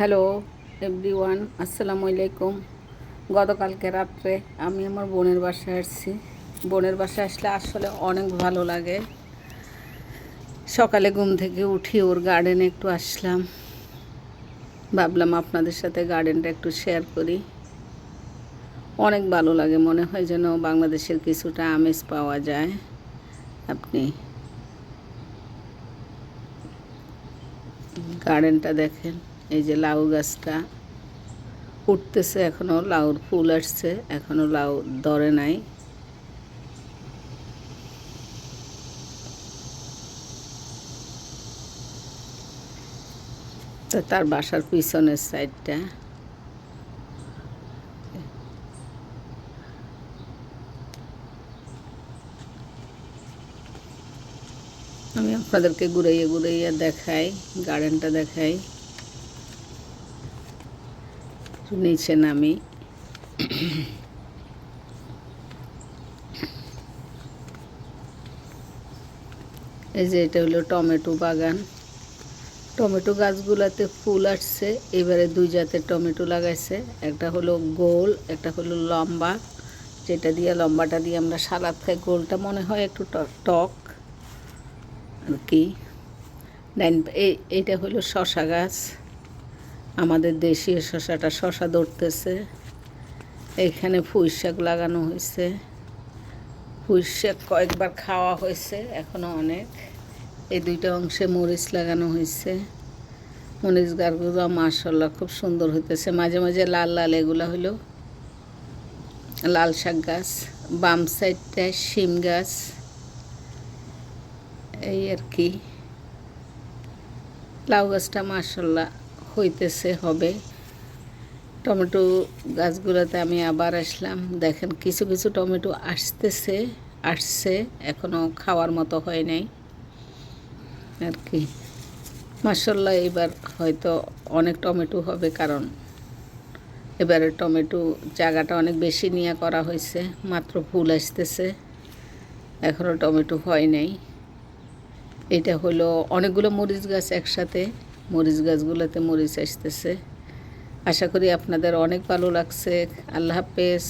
Hello every one আসসালামু আলাইকুম। গতকালকে রাত্রে আমি আমার বোনের বাসায় আসছি। বোনের বাসায় আসলে আসলে অনেক ভালো লাগে। সকালে ঘুম থেকে উঠি ওর গার্ডেনে একটু আসলাম। ভাবলাম আপনাদের সাথে গার্ডেনটা একটু শেয়ার করি। অনেক ভালো লাগে মনে হয় যেন বাংলাদেশের কিছুটা আমেজ পাওয়া যায়। আপনি? গার্ডেনটা দেখেন। এই যে লাউ গাছটা উঠতেছে এখনও, লাউর ফুল আসছে, এখনও লাউ ধরে নাই। তো তার বাসার পিছনের সাইডটা। আমি আপনাদেরকে ঘুরাইয়ে ঘুরাইয়া দেখাই গার্ডেনটা দেখাই। নিচে নামি এই যে এটা হলো টমেটো বাগান। টমেটো গাছগুলোতে ফুল আসছে, এবারে দুই জাতের টমেটো লাগাইছে। একটা হলো গোল, একটা হলো লম্বা। যেটা দিয়ে লম্বাটা দিয়ে আমরা সালাদ খাই। গোলটা মনে হয় একটু টক আর কি। এইটা হলো শশা গাছ। আমাদের দেশীয় শশাটা শশা ধরতেছে। এইখানে পুঁই শাক লাগানো হয়েছে। পুঁই শাক কয়েকবার খাওয়া হয়েছে এখনও অনেক। এই দুইটা অংশে মরিচ লাগানো হয়েছে। মরিচ গাছগুলো মার্শাল্লাহ খুব সুন্দর হইতেছে। মাঝে মাঝে লাল লাল এগুলো হলো লাল শাক গাছ, বাম সাইডটায় শিম গাছ। এই আর কি। লাউ গাছটা মার্শাল্লাহ হইতেছে, হবে। টমেটো গাছগুলোতে আমি আবার আসলাম। দেখেন, কিছু কিছু টমেটো আসতেছে, আসছে এখনও খাওয়ার মতো হয় নাই। আর কি। মার্শাল্লাহ এবার হয়তো অনেক টমেটো হবে, কারণ এবারে টমেটো জায়গাটা অনেক বেশি নিয়ে করা হয়েছে, মাত্র ফুল আসতেছে। এখনও টমেটো হয় নাই। এটা হলো অনেকগুলো মরিচ গাছ একসাথে। মরিচ গাছগুলোতে মরিচ আসতেছে। আশা করি আপনাদের অনেক ভালো লাগছে। আল্লাহ হাফেজ।